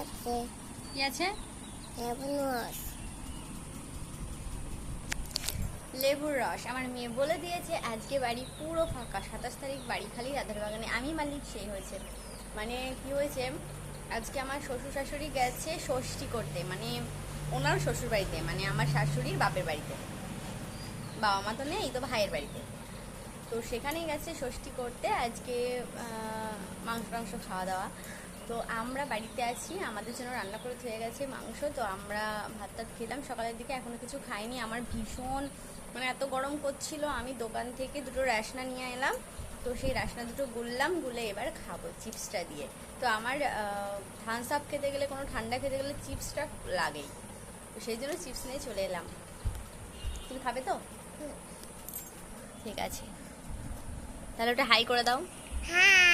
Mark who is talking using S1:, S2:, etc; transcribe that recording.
S1: আছে?
S2: কি আছে
S1: লেবু রস
S2: লেবুর রস। আমার মেয়ে বলে দিয়েছে, আজকে বাড়ি পুরো ফাঁকা। সাতাশ তারিখ বাড়ি খালি রাধার বাগানে। আমি মালিক, সেই হয়েছে। মানে কি হয়েছে, আজকে আমার শ্বশুর শাশুড়ি গেছে ষষ্ঠী করতে। মানে ওনার শ্বশুর বাড়িতে মানে আমার শাশুড়ির বাপের বাড়িতে। বাবা মা তো নেই, তো ভাইয়ের বাড়িতে। তো সেখানেই গেছে ষষ্ঠী করতে। আজকে মাংস টাংস খাওয়া দাওয়া। তো আমরা বাড়িতে আছি আমাদের জন্য রান্না করে হয়ে গেছে মাংস। তো আমরা ভাত টাত খেলাম সকালের দিকে এখনও কিছু খাইনি। আমার ভীষণ মানে এত গরম করছিল আমি দোকান থেকে দুটো র্যাশনা নিয়ে এলাম। তো সেই রাসনা দুটো গুললাম গুলে এবার খাব চিপসটা দিয়ে। তো আমার থামস আপ খেতে গেলে কোনো ঠান্ডা খেতে গেলে চিপসটা লাগেই। তো সেই জন্য চিপস নিয়ে চলে এলাম। তুমি খাবে তো? ঠিক আছে। তাহলে ওটা হাই করে দাও।
S1: হ্যাঁ।